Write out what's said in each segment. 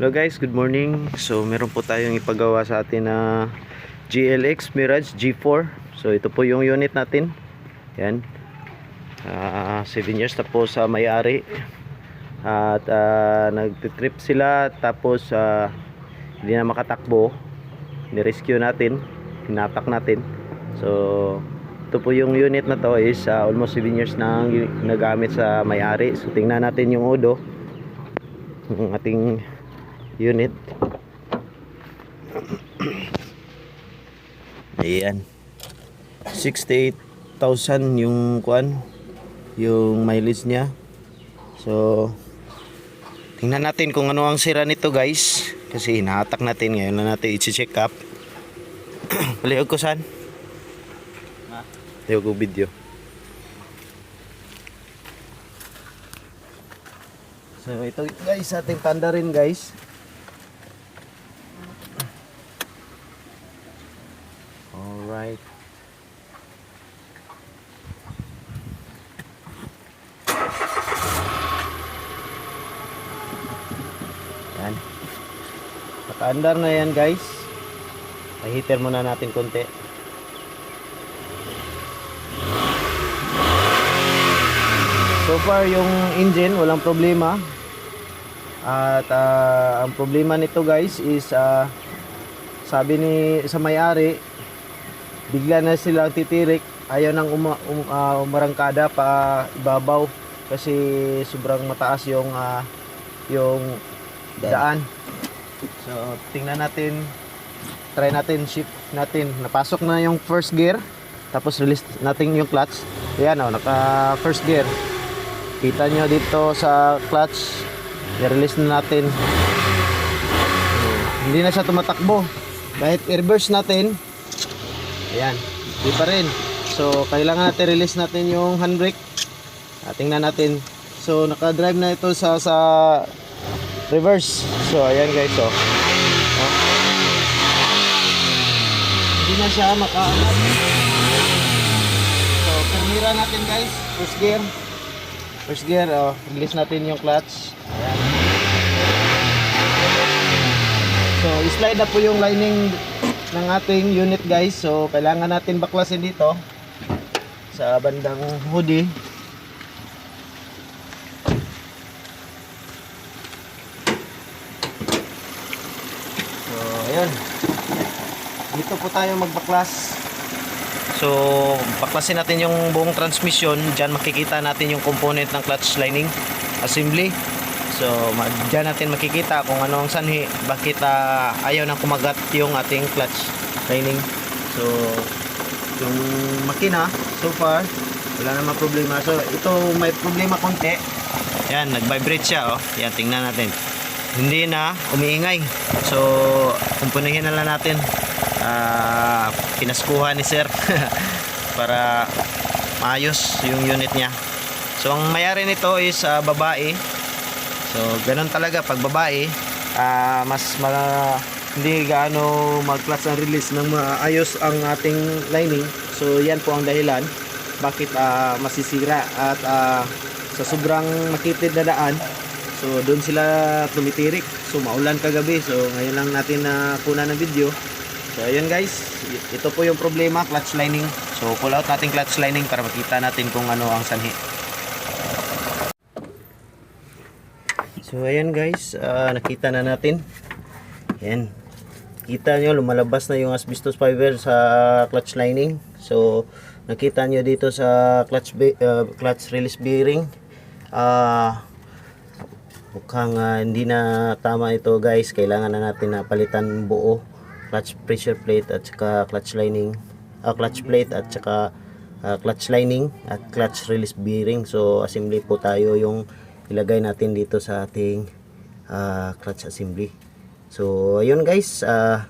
Hello guys, good morning. So meron po tayong ipagawa sa atin na GLX Mirage G4. So ito po yung unit natin. Yan. 7 years na po sa may-ari. At ah, nagtitrip sila tapos ah, hindi na makatakbo. Ni-rescue natin. Hinatak natin. So ito po yung unit na to is ah, almost 7 years na nagamit sa may-ari. So tingnan natin yung odo. Yung ating unit. Ayan. 68,000 yung kuan yung mileage niya. So tingnan natin kung ano ang sira nito guys kasi hinahatak natin ngayon na natin i-check up. Palihog ko san? Palihog ko video. So ito guys ating tanda rin guys. Alright. Yan. Naka-andar na yan guys. I-heater muna natin konti. So far yung engine walang problema. At ah, ang problema nito guys is ah, sabi ni sa may-ari bigla na sila titirik ayaw nang uma, um, ah, umarangkada pa ibabaw kasi sobrang mataas yung ah, yung daan. So tingnan natin. Try natin shift natin. Napasok na yung first gear. Tapos release natin yung clutch. Ayan o naka first gear. Kita nyo dito sa clutch. I-release na natin. Hmm, hindi na siya tumatakbo. Kahit i-reverse natin. Ayan hindi pa rin. So kailangan natin release natin yung handbrake. Ah, tingnan natin. So naka-drive na ito sa sa reverse so ayan guys oh. Oh. hindi na siya makaangat so permira natin guys first gear First gear, oh, release natin yung clutch. Ayan. So, slide na po yung lining ng ating unit guys. So, kailangan natin baklasin dito sa bandang hoodie. So, ayun. Dito po tayo magbaklas. So, baklasin natin yung buong transmission. Diyan makikita natin yung component ng clutch lining assembly. So, diyan natin makikita kung ano ang sanhi, bakit ah, ayaw nang kumagat yung ating clutch lining. So, yung makina, so far, wala namang problema. So, ito may problema konti. Yan, nag-vibrate siya, oh. Yan, tingnan natin. Hindi na umiingay. So, kumpunihin na lang natin. Ah, pinaskuhan ni sir para maayos yung unit niya. So, ang mayari nito is ah, babae. So, ganun talaga pag babae, ah, mas ma- hindi gaano mag-clutch and release ng maayos ang ating lining. So, yan po ang dahilan bakit ah, masisira at ah, sa sobrang makitid na daan so doon sila tumitirik. So maulan kagabi. So ngayon lang natin na kuna ng video. So ayun guys. Ito po yung problema clutch lining. So pull out natin clutch lining para makita natin kung ano ang sanhi. So ayan guys. Ah, nakita na natin. Yan kita nyo lumalabas na yung asbestos fiber sa clutch lining. So nakita nyo dito sa clutch uh, clutch release bearing. Ah mukhang ah, hindi na tama ito guys. Kailangan na natin na palitan buo. Clutch pressure plate at saka clutch lining. Ah, clutch plate at saka ah, clutch lining at clutch release bearing. So assembly po tayo yung ilagay natin dito sa ating ah, clutch assembly. So ayun guys. Ah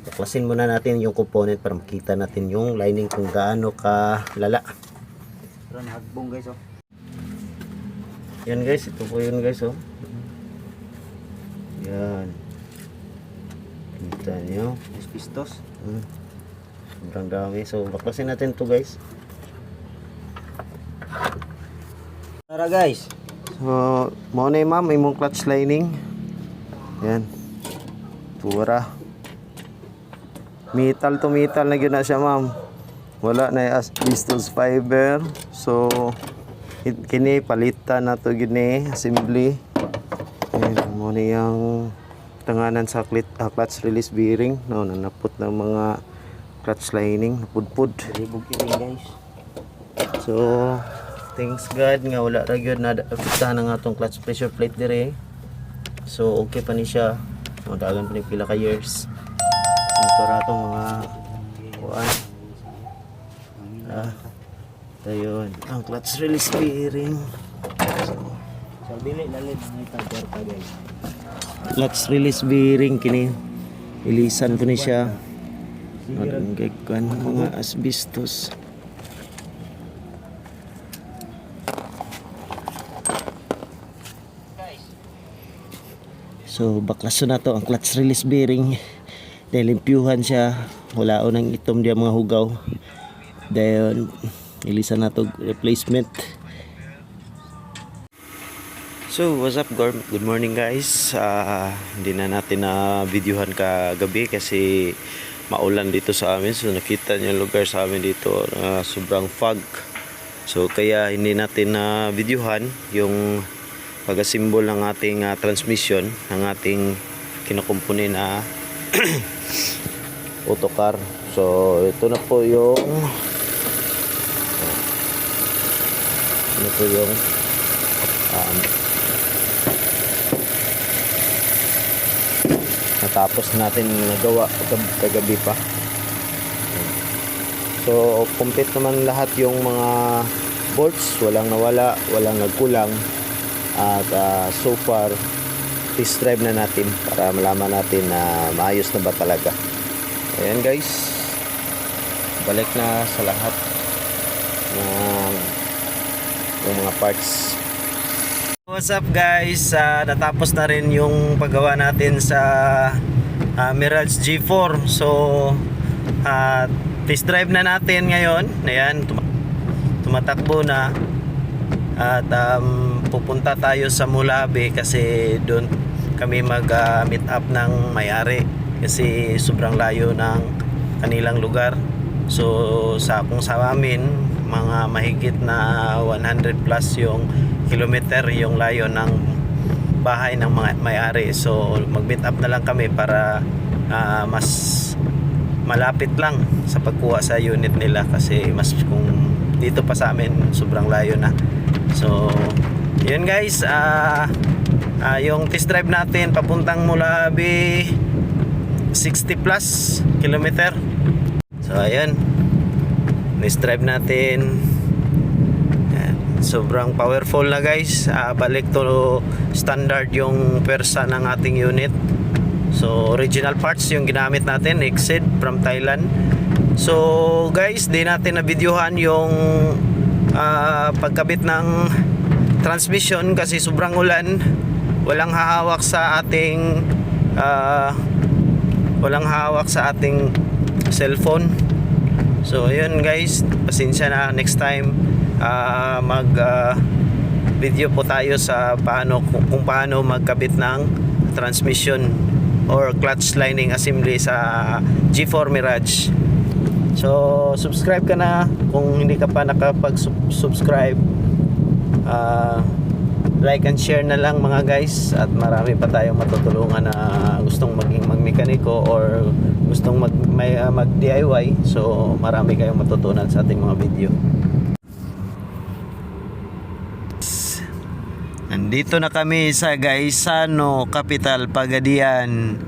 Baklasin muna natin yung component para makita natin yung lining kung gaano ka lala. Pero nahagbong guys oh. Yan guys, ito po yun guys oh. Yan. Kita nyo. Asbestos. Hmm. Sobrang dami. So, baklasin natin to guys. Tara guys. So, mo na ma'am, imong clutch lining. Yan. Pura. Metal to metal na gyud na siya, ma'am. Wala na yung asbestos fiber. So, kini palitan na to gini assembly. Yan, mo na yung tanganan sa clit, ah, clutch release bearing. No, nanapot ng mga clutch lining, napudpud. Libog ini guys. So, thanks God nga wala ra gyud na afektahan ang atong clutch pressure plate dire. So, okay pa ni siya. Madagan pa ni pila ka years. Ito ra mga kuan. Ah, ayun. Ang clutch release bearing. So, Sa dili lalit ang tagger pa guys. clutch release bearing kini. Ilisan po ni siya. Ang kuan mga asbestos. So baklaso na to ang clutch release bearing. Dahil limpyuhan siya. Wala o nang itom diya mga hugaw. Dahil ilisan na to replacement. So, what's up, Gorm? Good morning, guys. Ah, hindi na natin na videohan kagabi kasi maulan dito sa amin. So, nakita niyo yung lugar sa amin dito na sobrang fog. So, kaya hindi natin na videohan yung pag-assemble ng ating ah, transmission, ng ating kinukumpuni na autocar. So, ito na po yung na po yung um, natapos natin nagawa kag- kagabi pa. So complete naman lahat yung mga bolts. Walang nawala walang nagkulang. At ah, so far test drive na natin para malaman natin na maayos na ba talaga. Ayan guys. Balik na sa lahat. Ng ng mga parts What's up guys? Ah, natapos na rin yung paggawa natin sa ah, Mirage G4. So, ah, test drive na natin ngayon. Ayan, tuma- tumatakbo na. At um, pupunta tayo sa Mulabe kasi doon kami mag-meet up ng may-ari. Kasi sobrang layo ng kanilang lugar. So, sa kung sa amin, mga mahigit na 100 plus yung kilometer yung layo ng bahay ng mga may-ari. So, mag-meet up na lang kami para ah, mas malapit lang sa pagkuha sa unit nila kasi mas kung dito pa sa amin sobrang layo na. So, yun guys, ah ah, yung test drive natin papuntang Mulabi 60 plus kilometer. So, ayun. Test drive natin sobrang powerful na guys. Ah, balik to standard yung persa ng ating unit. So original parts yung ginamit natin exit from Thailand. So guys di natin na videohan yung ah, pagkabit ng transmission kasi sobrang ulan. Walang hahawak sa ating ah, walang hawak sa ating cellphone So ayun guys, pasensya na next time ah, mag ah, video po tayo sa paano kung, paano magkabit ng transmission or clutch lining assembly sa G4 Mirage. So subscribe ka na kung hindi ka pa nakapag-subscribe. Ah, like and share na lang mga guys at marami pa tayong matutulungan na gustong maging magmekaniko or gustong mag, may, ah, mag DIY so marami kayong matutunan sa ating mga video. Nandito na kami sa Gaisano Capital Pagadian.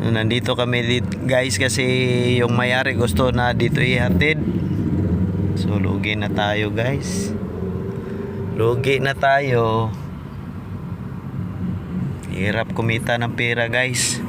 Nandito kami dit- guys kasi yung mayari gusto na dito ihatid. So lugi na tayo guys. Lugi na tayo. Hirap kumita ng pera guys